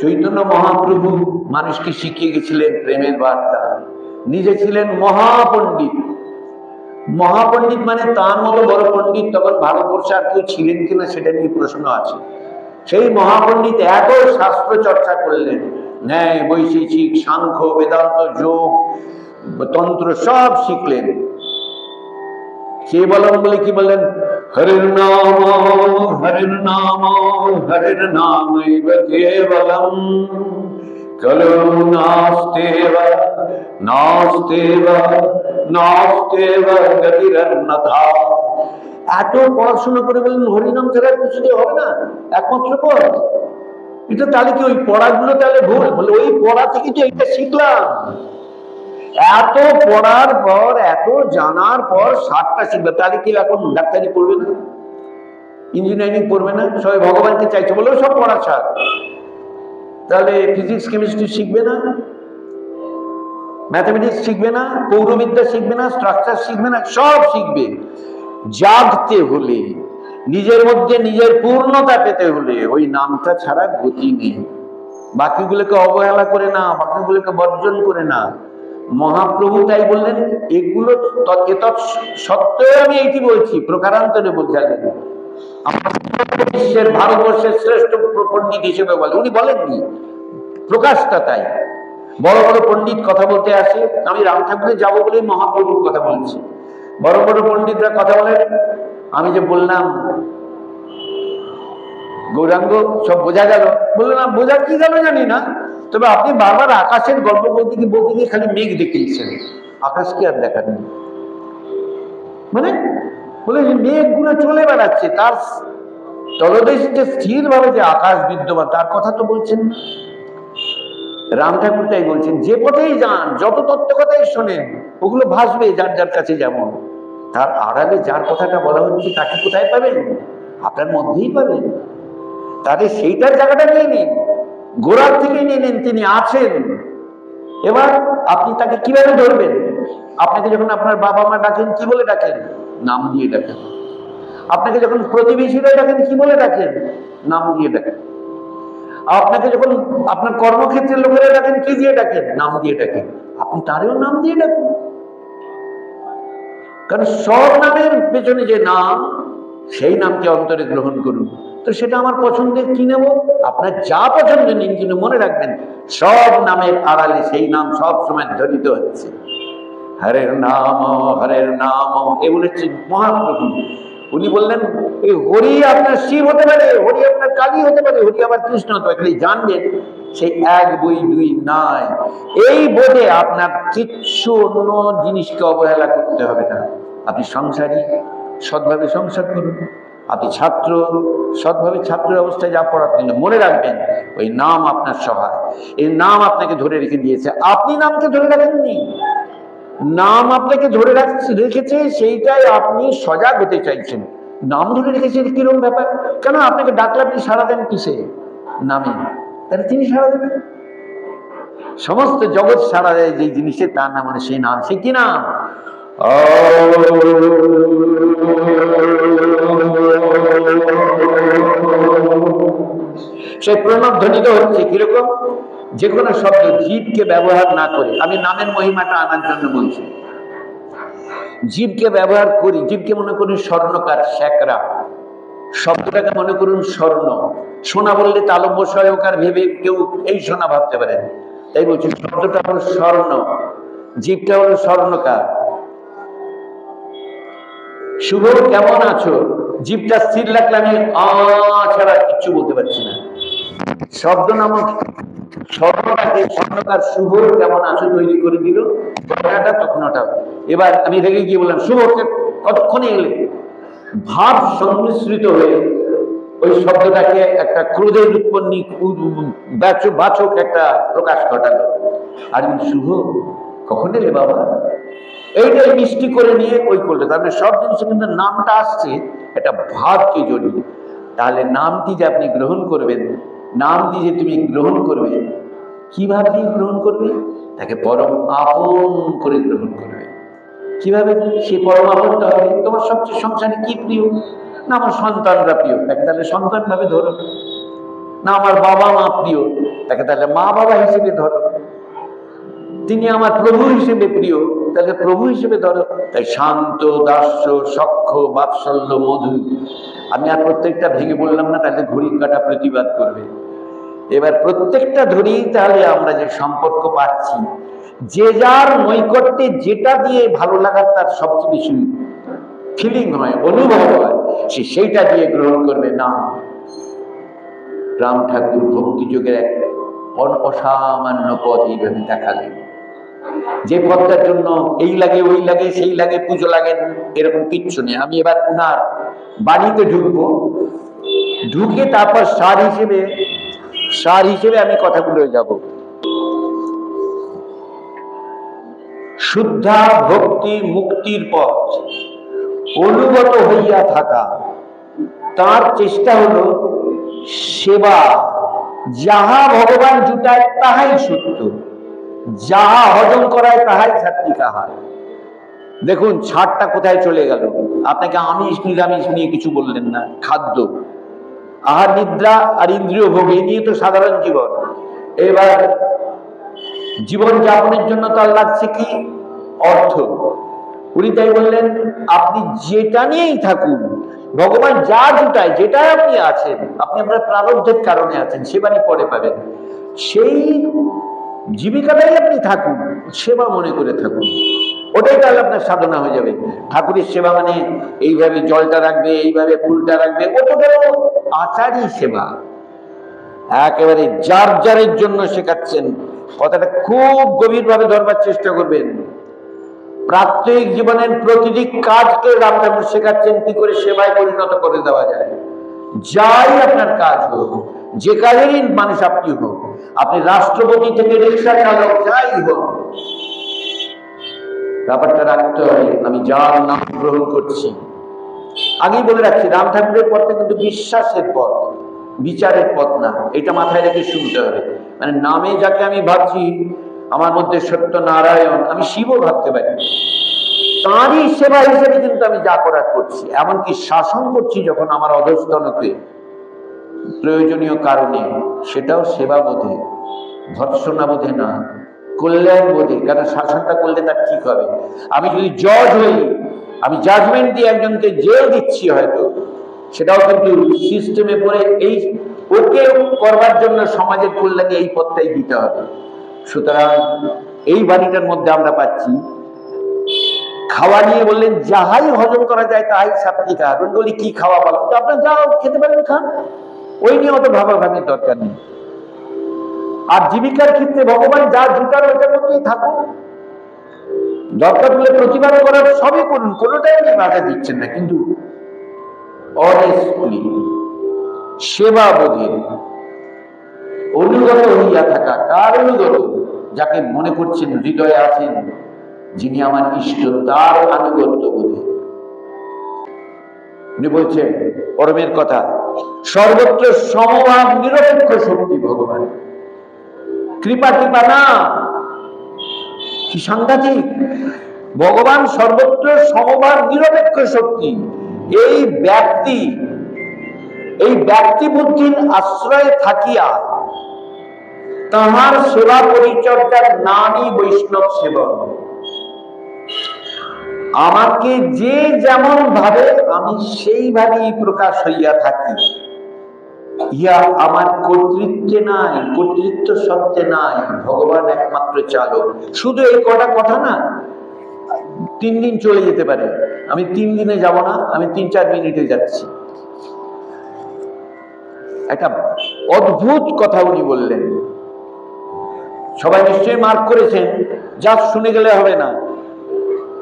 চৈতন্য মহাপ্রভু মানুষকে শিখিয়ে গেছিলেন প্রেমের বার্তা। নিজে ছিলেন মহাপণ্ডিত। মহাপণ্ডিত মানে তার মতো বড় পণ্ডিত তখন ভারতবর্ষে আর কেউ ছিলেন কিনা সেটা নিয়ে প্রশ্ন আছে। সেই মহাপণ্ডিত এত শাস্ত্র চর্চা করলেন। ন্যায়, বৈশেষিক, সাংখ্য, বেদান্ত, যোগ, তন্ত্র সব শিখলেন। কে বলেন বলে কি বললেন? হরির নাম হরির নাম হরির নাম কেবলম কলো নাস্তেব গতিরন্নথা এত পড়াশোনা করে বললেন হরিনাম ছাড়া কিছু দিয়ে হবে না। একমাত্র পথ। এটা তাহলে কি ওই পড়াগুলো তাহলে ভুল? বলে ওই পড়া থেকে তো এইটা শিখলাম। এত পড়ার পর, এত জানার পর সাতটা শিখবে। তাহলে কি এখন ডাক্তারি পড়বে না? ইঞ্জিনিয়ারিং পড়বে না? সবাই ভগবানকে চাইছে বলেও সব পড়া ছাড়। তাহলে ফিজিক্স কেমিস্ট্রি শিখবে না? ম্যাথামেটিক্স শিখবে না? পৌরবিদ্যা শিখবে না? স্ট্রাকচার শিখবে না? সব শিখবে। জাগতে হলে, নিজের মধ্যে নিজের পূর্ণতা পেতে হলে, ওই নামটা ছাড়া গতি নেই। বাকিগুলোকে অবহেলা করে না, বাকিগুলোকে বর্জন করে না। মহাপ্রভু তাই বললেন, এগুলো এতৎ সত্ত্বেও আমি এইটি বলছি, প্রকারান্তরে বোঝালেন বিশ্বের ভারতবর্ষের শ্রেষ্ঠ পণ্ডিত হিসেবে বলে, উনি বলেননি প্রকাশটা তাই। বড় বড় পণ্ডিত কথা বলতে আসে, আমি রাম ঠাকুরে যাব বলে মহাপ্রভুর কথা বলছি। বড় বড় পণ্ডিতরা কথা বলেন, আমি যে বললাম, গৌরাঙ্গ, সব বোঝা গেল? বললাম, বোঝা কি গেল জানি না। তবে আপনি বারবার আকাশের গল্প বলতে গিয়ে বলতে গিয়ে খালি মেঘ দেখিয়েছেন। আকাশকে আর দেখান মানে? বলে যে মেঘগুলো চলে বেড়াচ্ছে, তার তলদেশে যে স্থির ভাবে যে আকাশ বিদ্যমান, তার কথা তো বলছেন না। রাম ঠাকুর তাই বলছেন, যে পথেই যান, যত তত্ত্ব কথাই শোনেন, ওগুলো ভাসবে যার যার কাছে যেমন। তার আড়ালে যার কথাটা বলা হচ্ছে, তাকে কোথায় পাবেন? আপনার মধ্যেই পাবেন। তাদের সেইটার জায়গাটা নিয়ে নিন গোড়ার থেকে নিয়ে নিন, তিনি আছেন। এবার আপনি তাকে কীভাবে ধরবেন? আপনাকে যখন আপনার বাবা মা ডাকেন, কি বলে ডাকেন? নাম দিয়ে ডাকেন। আপনাকে যখন প্রতিবেশীরা ডাকেন, কি বলে ডাকেন? নাম দিয়ে ডাকেন। আপনাকে যখন আপনার কর্মক্ষেত্রের লোকেরা ডাকেন, কি দিয়ে ডাকেন? নাম দিয়ে ডাকেন। আপনি তারেও নাম দিয়ে ডাকেন। কারণ সব নামের পেছনে যে নাম সেই নামকে অন্তরে গ্রহণ করুন। তো সেটা আমার পছন্দের কি নেব? আপনার যা পছন্দ নিন, কিন্তু মনে রাখবেন, সব নামের আড়ালে সেই নাম সব সময় ধ্বনিত হচ্ছে। হরের নাম হরের নাম এ বলেছে মহাপ্রভু। উনি বললেন এই হরি আপনার শিব হতে পারে, হরি আপনার কালী হতে পারে, হরি আবার কৃষ্ণ হতে পারে। খালি জানবেন সেই এক, দুই দুই নাই। এই বোধে আপনার কিচ্ছু অন্য জিনিসকে অবহেলা করতে হবে না। আপনি সংসারী সৎভাবে সংসার করুন। আপনি ছাত্র, সৎভাবে ছাত্র অবস্থায় যা পড়াতেন মনে রাখবেন, ওই নাম আপনার সহায়। এই নাম আপনাকে ধরে রেখে দিয়েছে। আপনি নামকে ধরে রাখেননি। নাম আপনাকে ধরে রাখছে, রেখেছে, সেইটাই আপনি সজাগ হতে চাইছেন। নাম ধরে রেখেছে, এটা কীরকম ব্যাপার? কেন আপনাকে ডাকলে আপনি সারা দেন কিসে? নামে। তাহলে তিনি সারা দেবেন। সমস্ত জগৎ সারা দেয় যে জিনিসের তার নাম মানে সেই নাম। সে কি নাম? সেই প্রণব হচ্ছে কীরকম? যে কোনো শব্দ জীবকে ব্যবহার না করে। আমি নামের মহিমাটা আনার জন্য বলছি। জীবকে ব্যবহার করি, জীবকে মনে করুন স্বর্ণকার শ্যাকরা শব্দটাকে মনে করুন স্বর্ণ। সোনা বললে তালব্য সহায়কার ভেবে কেউ এই সোনা ভাবতে পারেন তাই বলছি, শব্দটা হলো স্বর্ণ। জীবটা হলো স্বর্ণকার। শুভ কেমন আছো? জীবটা স্থির রাখলে আমি আ ছাড়া কিচ্ছু বলতে পারছি না। শব্দ নামক স্বর্ণটাকে স্বর্ণকার শুভ কেমন আছো তৈরি করে দিল। কথাটা তখন ওটা এবার আমি রেগে গিয়ে বললাম শুভকে কতক্ষণে এলে? ভাব সংমিশ্রিত হয়ে ওই শব্দটাকে একটা ক্রোধের উৎপন্নী বাচক বাচক একটা প্রকাশ ঘটালো। আর শুভ কখন এলে বাবা? এইটাই মিষ্টি করে নিয়ে ওই করলে। মানে সব জিনিসে কিন্তু নামটা আসছে, একটা ভাবকে জড়িয়ে? তাহলে নামটি যে আপনি গ্রহণ করবেন, নামটি যে তুমি গ্রহণ করবে, কীভাবে গ্রহণ করবে? তাকে পরম আপন করে গ্রহণ করবে। কীভাবে? সে পরম আপনটা হবে। তোমার সবচেয়ে সংসারে কি প্রিয়? না, আমার সন্তানরা প্রিয়। তাকে তাহলে সন্তান ভাবে ধরো। না, আমার বাবা মা প্রিয়। তাকে তাহলে মা বাবা হিসেবে ধরো। তিনি আমার প্রভু হিসেবে প্রিয়। তাহলে প্রভু হিসেবে ধরো। তাই শান্ত, দাস্য, সক্ষ, বাৎসল্য, মধু। আমি আর প্রত্যেকটা ভেঙে বললাম না, তাহলে ঘড়ির কাটা প্রতিবাদ করবে। এবার প্রত্যেকটা ধরেই তাহলে আমরা যে সম্পর্ক পাচ্ছি, যে যার নৈকট্যে যেটা দিয়ে ভালো লাগার তার সবচেয়ে বেশি ফিলিং হয়, অনুভব হয়, সে সেইটা দিয়ে গ্রহণ করবে। না, রাম ঠাকুর ভক্তিযোগের এক অসামান্য পথ এইভাবে দেখালেন। যে পথটার জন্য এই লাগে, ওই লাগে, সেই লাগে, পুজো লাগে, এরকম কিচ্ছু নেই। আমি এবার উনার বাড়িতে ঢুকবো। ঢুকে তারপর সার হিসেবে সার হিসেবে আমি কথাগুলো যাব। শুদ্ধা ভক্তি মুক্তির পথ। অনুগত হইয়া থাকা। তার চেষ্টা হলো সেবা। যাহা ভগবান জুটায়, তাহাই সত্য। যাহা হজম করায় তাহাই সাত্বিক আহার দেখুন, ছাড়টা কোথায় চলে গেল? আপনাকে আমিষ, নিরামিষ নিয়ে কিছু বললেন না, খাদ্য। আহার, নিদ্রা আর ইন্দ্রিয় ভোগ, এই নিয়ে তো সাধারণ জীবন। এবার জীবন যাপনের জন্য তার লাগছে কি অর্থ। উনি তাই বললেন, আপনি যেটা নিয়েই থাকুন, ভগবান যা জুটায়, যেটাই আপনি আছেন, আপনি আপনার প্রারব্ধের কারণে আছেন সেবানি পরে পাবেন। সেই জীবিকাটাই আপনি থাকুন, সেবা মনে করে থাকুন। ওটাই তাহলে আপনার সাধনা হয়ে যাবে। ঠাকুরের সেবা মানে এইভাবে জলটা রাখবে, এইভাবে ফুলটা রাখবে ওটা গেল আচারই সেবা। একেবারে যার যারের জন্য শেখাচ্ছেন, কথাটা খুব গভীরভাবে ধরবার চেষ্টা করবেন। প্রাত্যহিক জীবনের প্রতিটি কাজকে রাম ঠাকুর শেখাচ্ছেন, কি করে সেবায় পরিণত করে দেওয়া যায়। যাই আপনার কাজ হোক, যে কাজেরই মানুষ আপনি হোক আপনি রাষ্ট্রপতি থেকে রিক্সা চালক, যাই হোক। ব্যাপারটা রাখতে হয় আমি যার নাম গ্রহণ করছি। আগেই বলে রাখছি, রাম ঠাকুরের পথটা কিন্তু বিশ্বাসের পথ, বিচারের পথ না। এটা মাথায় রেখে শুনতে হবে। মানে নামে যাকে আমি ভাবছি, আমার মধ্যে সত্য নারায়ণ আমি শিবও ভাবতে পারি। তাঁরই সেবা হিসেবে কিন্তু আমি যা করার করছি। এমনকি শাসন করছি যখন আমার অধস্তনকে। প্রয়োজনীয় কারণে সেটাও সেবা বোধে ভৎসনা বোধে না, কল্যাণ বোধে কারণ শাসনটা করলে তার ঠিক হবে? আমি যদি জজ হই, আমি জাজমেন্ট দিয়ে একজনকে জেল দিচ্ছি হয়তো, সেটাও কিন্তু সিস্টেমে পড়ে এই ওকে করবার জন্য সমাজের কল্যাণে এই পথটাই দিতে হবে। সুতরাং এই বাণীটার মধ্যে আমরা পাচ্ছি, খাওয়া নিয়ে বললেন, যাহাই হজম করা যায় তাহাই সাত্বিক আহার। বলি কি খাওয়া বলো? তো আপনার যা খেতে পারেন, খান। ওই নিয়ে অত ভাবাভাবির দরকার নেই। আর জীবিকার ক্ষেত্রে ভগবান যা জুটার, ওইটার মধ্যেই থাকুন দরকার হলে প্রতিবাদ করার, সবই করুন, কোনোটাই আপনি বাধা দিচ্ছেন না। কিন্তু অনেস্টলি সেবা বোধে অনুগত হইয়া থাকা কার অনুগত? যাকে মনে করছেন হৃদয়ে আছেন, যিনি আমার ইষ্ট, তার আনুগত্য বোধে। উনি বলছেন, পরমের কথা সর্বত্র সমভাব নিরপেক্ষ শক্তি ভগবান। কৃপা কৃপা না। কি সাংঘাতিক? ভগবান সর্বত্র সমভাব নিরপেক্ষ শক্তি। এই ব্যক্তি এই ব্যক্তি বুদ্ধির আশ্রয়ে থাকিয়া তাহার সেবা পরিচর্যার নামই বৈষ্ণব সেবন। আমাকে যে যেমন ভাবে, আমি সেইভাবেই প্রকাশ হইয়া থাকি। ইয়া আমার কর্তৃত্বে নাই, কর্তৃত্ব সত্ত্বে নাই, ভগবান একমাত্র চালক। শুধু এই কটা কথা না, তিন দিন চলে যেতে পারে। আমি তিন দিনে যাব না, আমি তিন চার মিনিটে যাচ্ছি। একটা অদ্ভুত কথা উনি বললেন। সবাই নিশ্চয়ই মার্ক করেছেন, যা শুনে গেলে হবে না।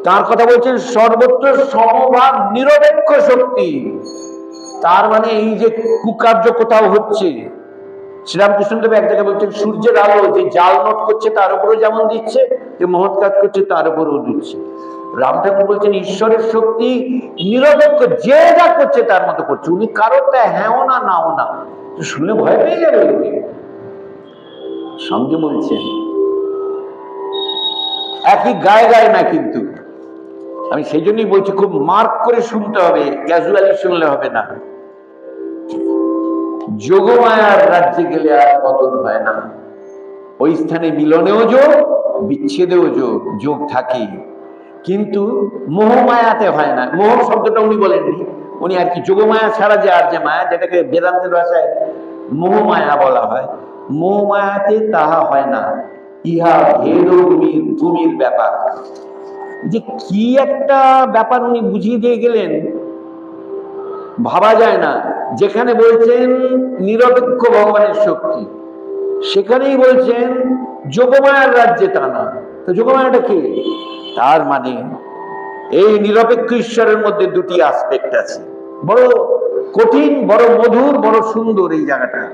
তার কথা বলছেন? সর্বত্র সমভাব নিরপেক্ষ শক্তি। তার মানে এই যে কুকার্য কোথাও হচ্ছে শ্রীরামকৃষ্ণদেব এক জায়গায় বলছেন, সূর্যের আলো যে জাল নোট করছে তার উপরেও যেমন দিচ্ছে, যে মহৎ কাজ করছে তার উপরেও দিচ্ছে। রাম ঠাকুর বলছেন, ঈশ্বরের শক্তি নিরপেক্ষ, যে যা করছে তার মতো করছে। উনি কারোরটা হ্যাঁও না, নাও না। শুনে ভয় পেয়ে যাবে সঙ্গে বলছেন, একই গায়ে গায়ে না কিন্তু। আমি সেই জন্যই বলছি, খুব মার্ক করে শুনতে হবে ক্যাজুয়ালি শুনলে হবে না। যোগমায়ার রাজ্যে গেলে আর পতন হয় না। ওই স্থানে মিলনেও যোগ, বিচ্ছেদেও যোগ যোগ থাকে কিন্তু মোহমায়াতে হয় না। মোহ শব্দটা উনি বলেননি। উনি আর কি যোগমায়া ছাড়া যে আর যে মায়া, যেটাকে বেদান্তের ভাষায় মোহমায়া বলা হয়, মোহমায়াতে তাহা হয় না। ইহা ভেদ ভূমির ব্যাপার। যে কি একটা ব্যাপার উনি বুঝিয়ে দিয়ে গেলেন, ভাবা যায় না। যেখানে বলছেন নিরপেক্ষ ভগবানের শক্তি, সেখানেই বলছেন যোগমায়ার রাজ্যে তা না। তো যোগমায়াটা কি? তার মানে এই নিরপেক্ষ ঈশ্বরের মধ্যে দুটি আসপেক্ট আছে। বড় কঠিন, বড় মধুর, বড় সুন্দর এই জায়গাটা।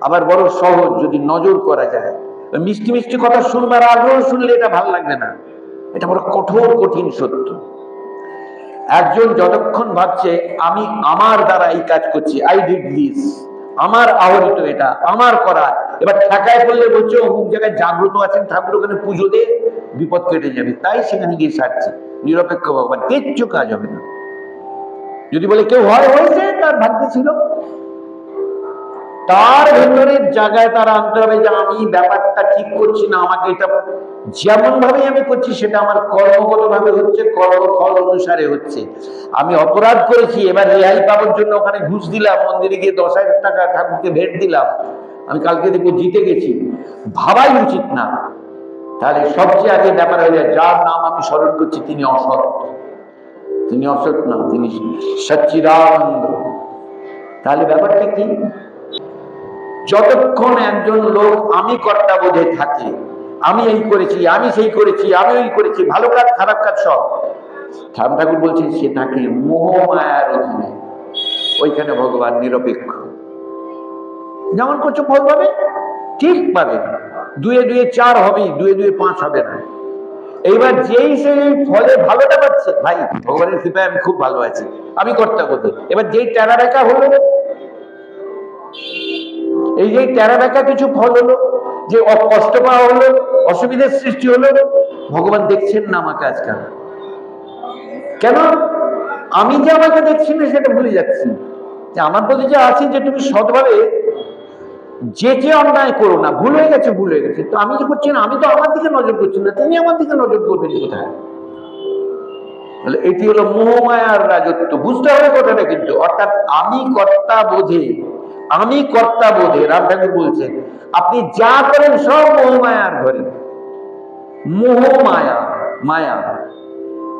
আবার বড় সহজ যদি নজর করা যায়। মিষ্টি মিষ্টি কথা শুনবার আগ্রহ শুনলে এটা ভালো লাগবে না। এটা বড় কঠোর, কঠিন সত্য। একজন যতক্ষণ ভাবছে, আমি আমার দ্বারা এই কাজ করছি আই ডিড দিস আমার আহরিত এটা, আমার করা। এবার ঠেকায় পড়লে বলছে, অমুক জায়গায় জাগ্রত আছেন ঠাকুর, ওখানে পুজো দে, বিপদ কেটে যাবে। তাই সেখানে গিয়ে সারছে। নিরপেক্ষ ভগবান, কিচ্ছু কাজ হবে না। যদি বলে কেউ হয় হয়েছে, তার ভাগ্যে ছিল। তার ভেতরের জায়গায় তারা আনতে হবে যে আমি ব্যাপারটা ঠিক করছি না, আমাকে এটা যেমন ভাবে আমি করছি সেটা আমার কর্মগত ভাবে হচ্ছে, কর্মফল অনুসারে হচ্ছে। আমি অপরাধ করেছি, এবার রেহাই পাওয়ার জন্য ওখানে ঘুষ দিলাম, মন্দিরে গিয়ে দশ হাজার টাকা ঠাকুরকে ভেট দিলাম। আমি কালকে দেখব জিতে গেছি। ভাবাই উচিত না। তাহলে সবচেয়ে আগে ব্যাপার হয়ে যায়, যার নাম আমি স্মরণ করছি তিনি অসৎ। তিনি অসৎ না, তিনি সচ্চিদানন্দ। তাহলে ব্যাপারটা কি? যতক্ষণ একজন লোক আমি কর্তা বোধে থাকে, আমি এই করেছি, আমি সেই করেছি, আমি ওই করেছি, ভালো কাজ, খারাপ কাজ সব। ঠাম ঠাকুর বলছেন সে থাকে মোহমায়ার অধীনে, ওইখানে ভগবান নিরপেক্ষ। যেমন করছ ফল পাবে ঠিক পাবে দুয়ে দুয়ে চার হবে দুয়ে দুয়ে পাঁচ হবে না। এইবার যেই সেই ফলে ভালোটা পাচ্ছে, ভাই, ভগবানের কৃপায় আমি খুব ভালো আছি, আমি কর্তা বোধে এবার যেই টেরা রেখা হলো এই যে টেরা বেঁকা কিছু ফল হলো, যে কষ্ট পাওয়া হলো, অসুবিধার সৃষ্টি হলো, ভগবান দেখছেন না আমাকে আজকাল। কেন? আমি যে আমাকে দেখছি না, সেটা ভুলে যাচ্ছি। যে আমার প্রতি যে আছে, যে তুমি সৎভাবে যে যে অন্যায় করো না, ভুল হয়ে গেছে, ভুল হয়ে গেছে, তো আমি যে করছি না, আমি তো আমার দিকে নজর করছি না, তুমি আমার দিকে নজর করবেন কোথায়? তাহলে এটি হলো মোহমায়ার রাজত্ব। বুঝতে হবে কথাটা কিন্তু, অর্থাৎ আমি কর্তা বোধে আমি কর্তা বোধে রাম ঠাকুর বলছেন, আপনি যা করেন সব মোহমায়ার ঘরে মোহ মায়া মায়া।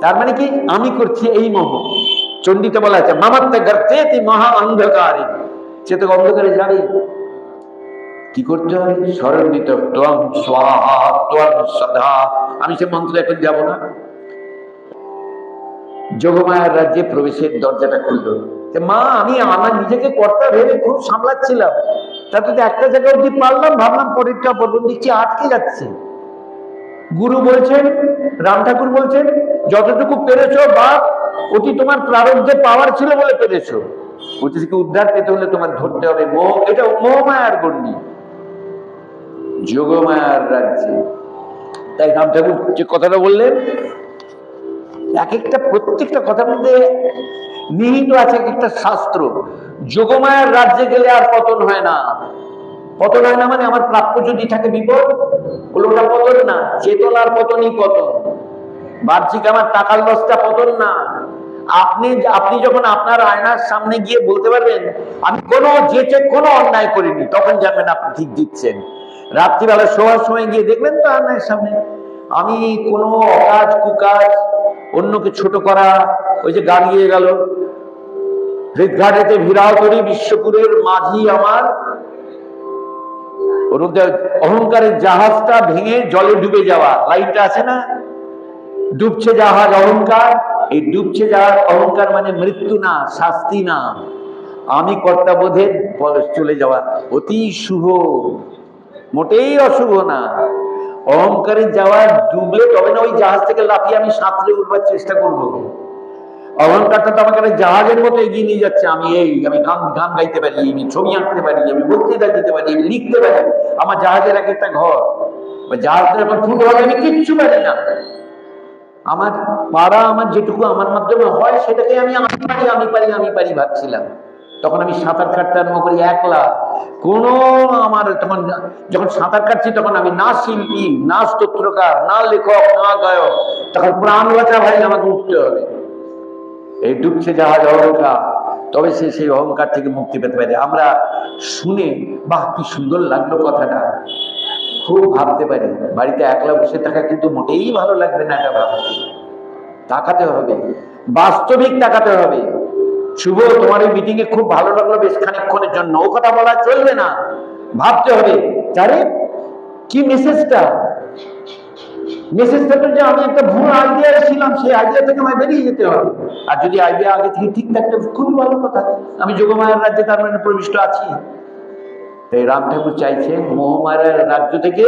তার মানে কি? আমি করছি এই মোহ। চণ্ডীতে বলা আছে মামাত্মা গর্তে মহা অন্ধকারে। সে তো অন্ধকারে যাবে কি করতে হবে? স্মরণিত ত্বং স্বাহা ত্বং সদা। আমি সে মন্ত্র এখন যাব না। যোগমায়ার রাজ্যে প্রবেশের দরজাটা খুললো। যে, মা, আমি আমার নিজেকে কর্তা ভেবে খুব সামলাচ্ছিলাম। তাতে তো একটা জায়গা অব্দি পারলাম, ভাবলাম পরেরটা পর্বত দিচ্ছি আটকে যাচ্ছে। গুরু বলছেন, রাম ঠাকুর বলছেন, যতটুকু পেরেছ বা অতি তোমার প্রারব্ধে পাওয়ার ছিল বলে পেরেছ। ওটি থেকে উদ্ধার পেতে হলে তোমার ধরতে হবে মোহ। এটা মোহমায়ার গণ্ডি। যোগমায়ার রাজ্যে। তাই রাম ঠাকুর যে কথাটা বললেন, এক একটা প্রত্যেকটা কথার মধ্যে নিহিত আছে একটা শাস্ত্র, যোগমায়ার রাজ্যে গেলে আর পতন হয় না। পতন হয় না মানে আমার প্রাপ্য যদি থাকে বিপদ ওটা পতন না, চেতনার পতনই পতন। বাহ্যিক আমার টাকার লসটা পতন না। আপনি আপনি যখন আপনার আয়নার সামনে গিয়ে বলতে পারবেন, আমি কোনো যেচে, কোনো অন্যায় করিনি তখন জানবেন আপনি ঠিক দিচ্ছেন। রাত্রিবেলা শোয়ার সময় গিয়ে দেখবেন তো আয়নার সামনে, আমি কোনো অকাজ কুকাজ অন্যকে ছোট করা, ওই যে গান গিয়ে গেল। হৃদঘাটেতে ভিড়াওতরি বিশ্বপুরের মাঝি আমার। অহংকারের জাহাজটা ভেঙে জলে ডুবে যাওয়া, লাইনটা আছে না? ডুবছে জাহাজ অহংকার। এই ডুবছে জাহাজ অহংকার মানে মৃত্যু না, শাস্তি না। আমি কর্তাবোধের চলে যাওয়া অতি শুভ, মোটেই অশুভ না। অহংকারে যাওয়া ডুবলে তবে না, ওই জাহাজ থেকে লাফিয়ে আমি সাঁতরে উঠবার চেষ্টা করব। অহংকারটা তো আমাকে জাহাজের মতো এগিয়ে নিয়ে যাচ্ছে, আমি এই, আমি গান গান গাইতে পারি, আমি ছবি আঁকতে পারি, আমি বক্তৃতা দিতে পারি, আমি লিখতে পারি, আমার জাহাজের এক একটা ঘর। জাহাজটা যখন ফুট হবে, আমি কিচ্ছু পারি না। আমার পাড়া, আমার যেটুকু আমার মাধ্যমে হয়, সেটাকে আমি আমি পারি আমি পারি আমি পারি ভাবছিলাম। তখন আমি সাঁতার কাটতে আরম্ভ করি, একলা। কোনো আমার তখন যখন সাঁতার কাটছি, তখন আমি না শিল্পী, না স্তোত্রকার, না লেখক, না গায়ক, তখন প্রাণ বাঁচা ভাই আমাকে উঠতে হবে। এই ডুবছে জাহাজ অহংকার, তবে সে সেই অহংকার থেকে মুক্তি পেতে পারে। আমরা শুনে, বাহ, কি সুন্দর লাগল কথাটা। খুব ভাবতে পারি, বাড়িতে একলা বসে থাকা কিন্তু মোটেই ভালো লাগবে না এটা ভাবতে। তাকাতে হবে, বাস্তবিক তাকাতে হবে। শুভ, তোমার এই মিটিং এ খুব ভালো লাগল বেশ খানিক্ষণের জন্য। ও কথা বলা চলবে না। ভাবতে হবে জানে কি মেসেজটা মেসেজটা তো যে আমি একটা ভুল আইডিয়া ছিলাম সেই আইডিয়া থেকে আমায় বেরিয়ে যেতে হবে। আর যদি আইডিয়া আগে থেকে ঠিক থাকলে খুবই ভালো কথা। আমি যোগমায়ার রাজ্যে তার মানে প্রবিষ্ট আছি। তাই রাম ঠাকুর চাইছেন মোহমায়ার রাজ্য থেকে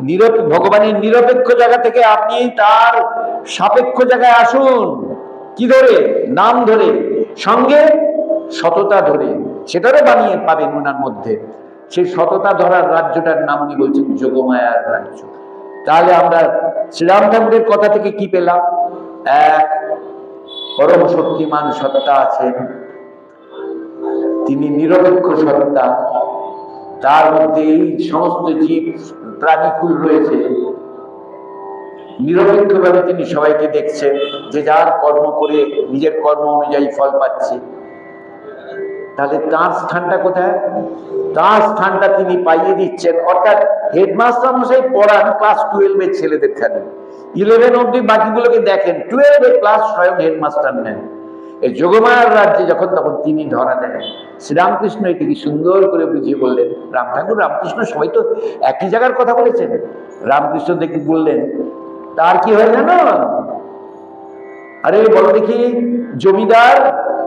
নিরপ, ভগবানের নিরপেক্ষ জায়গা থেকে আপনি তার সাপেক্ষ জায়গায় আসুন। কি ধরে? নাম ধরে। সঙ্গে সততা ধরে, সেটারও বানিয়ে পাবেন ওনার মধ্যে। সেই সততা ধরার রাজ্যটার নাম উনি বলছেন যোগমায়ার রাজ্য। তাহলে আমরা শ্রীরাম ঠাকুরের কথা থেকে কি পেলাম? এক, পরম শক্তিমান সত্তা আছেন তিনি নিরপেক্ষ সত্তা। তার মধ্যে এই সমস্ত জীব, প্রাণীকুল রয়েছে। নিরপেক্ষভাবে তিনি সবাইকে দেখছেন যে যার কর্ম করে নিজের কর্ম অনুযায়ী ফল পাচ্ছে। তাহলে তার স্থানটা কোথায়? তার স্থানটা তিনি পাইয়ে দিচ্ছেন। অর্থাৎ হেডমাস্টার মশাই পড়ান ক্লাস টুয়েলভের ছেলেদের খালি ইলেভেন অব্দি বাকিগুলোকে দেখেন। টুয়েলভে ক্লাস স্বয়ং হেডমাস্টার নেন। এই যোগমায়ার রাজ্যে যখন তখন তিনি ধরা দেন। শ্রীরামকৃষ্ণ এটিকে সুন্দর করে বুঝিয়ে বললেন, রাম ঠাকুর, রামকৃষ্ণ সবাই তো একই জায়গার কথা বলেছেন। রামকৃষ্ণ দেখি বললেন তার কি হয় জানো? আরে বলো দেখি, জমিদার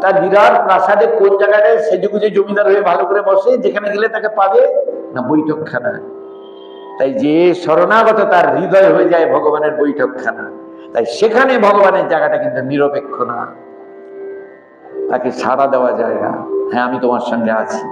তার বিরাট প্রাসাদে কোন জায়গাটায় সেজেগুজে জমিদার হয়ে ভালো করে বসে, যেখানে গেলে তাকে পাবে? না, বৈঠকখানা। তাই যে শরণাগত তার হৃদয় হয়ে যায় ভগবানের বৈঠকখানা, তাই সেখানে ভগবানের জায়গাটা কিন্তু নিরপেক্ষ না। তাকে সাড়া দেওয়া যায় না। হ্যাঁ আমি তোমার সঙ্গে আছি।